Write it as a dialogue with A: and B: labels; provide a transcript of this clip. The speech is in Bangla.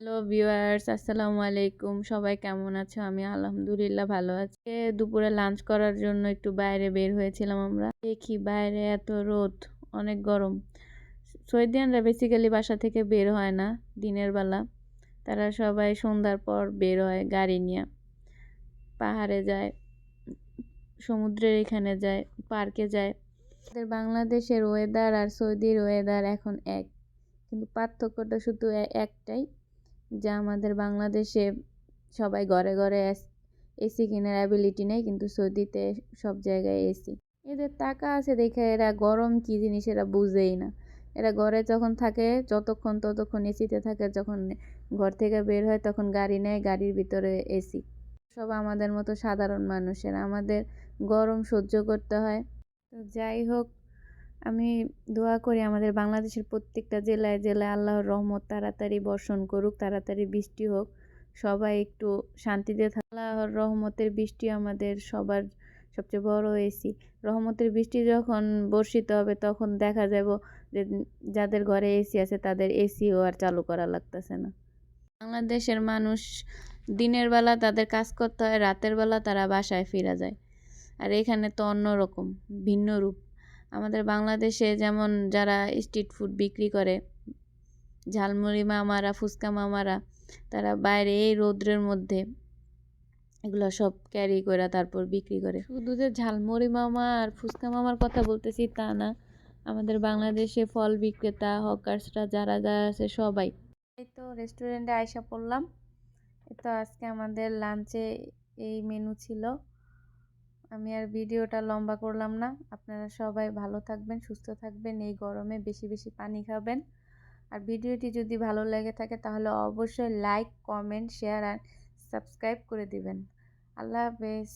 A: হ্যালো ভিউয়ার্স, আসসালামু আলাইকুম। সবাই কেমন আছো? আমি আলহামদুলিল্লাহ ভালো আছি। দুপুরে লাঞ্চ করার জন্য একটু বাইরে বের হয়েছিলাম আমরা। দেখি বাইরে এত রোদ, অনেক গরম। সৈদিয়ানরা বেসিক্যালি বাসা থেকে বের হয় না দিনের বেলা। তারা সবাই সন্ধ্যার পর বের হয় গাড়ি নিয়ে। পাহাড়ে যায়, সমুদ্রের এখানে যায় পার্কে যায়। আমাদের বাংলাদেশের ওয়েদার আর সৌদির ওয়েদার এখন এক। কিন্তু পার্থক্যটা শুধু একটাই যা আমাদের বাংলাদেশে সবাই ঘরে ঘরে এসি কেনার অ্যাবিলিটি নেই, কিন্তু সৌদিতে সব জায়গায় এসি এদের টাকা আছে দেখে এরা গরম কী জিনিস এরা বুঝেই না। এরা ঘরে যখন থাকে, যতক্ষণ ততক্ষণ এসিতে থাকে, যখন ঘর থেকে বের হয় তখন গাড়ি নেয়, গাড়ির ভিতরে এসি সব আমাদের মতো সাধারণ মানুষের। আমাদের গরম সহ্য করতে হয়। তো যাই হোক আমি দোয়া করি আমাদের বাংলাদেশের প্রত্যেকটা জেলায় জেলায় আল্লাহর রহমত তাড়াতাড়ি বর্ষণ করুক, তাড়াতাড়ি বৃষ্টি হোক। সবাই একটু শান্তিতে থাক। আল্লাহর রহমতের বৃষ্টি আমাদের সবার সবচেয়ে বড় এসি। রহমতের বৃষ্টি যখন বর্ষিত হবে তখন দেখা যাব যে যাদের ঘরে এসি আছে তাদের এসিও আর চালু করা লাগতেছে না। বাংলাদেশের মানুষ দিনের বেলা তাদের কাজ করতে হয়, রাতের বেলা তারা বাসায় ফিরা যায়। আর এখানে তো অন্যরকম, ভিন্ন রূপ। আমাদের বাংলাদেশে যেমন যারা স্ট্রিট ফুড বিক্রি করে ঝালমুড়ি মামারা ফুচকা মামারা তারা বাইরে এই রৌদ্রের মধ্যে এগুলো সব ক্যারি করে তারপর বিক্রি করে। শুধু যে ঝালমুড়ি মামা আর ফুচকা মামার কথা বলতেছি তা না আমাদের বাংলাদেশে ফল বিক্রেতা হকার্সরা যারা যারা আছে সবাই। এই তো রেস্টুরেন্টে আয়সা পড়লাম। তো আজকে আমাদের লাঞ্চে এই মেনু ছিল। আমি আর ভিডিওটা লম্বা করলাম না। আপনারা সবাই ভালো থাকবেন, সুস্থ থাকবেন, এই গরমে বেশি বেশি পানি খাবেন। আর ভিডিওটি যদি ভালো লেগে থাকে তাহলে অবশ্যই লাইক কমেন্ট শেয়ার আর সাবস্ক্রাইব করে দিবেন। আল্লাহ হাফেজ।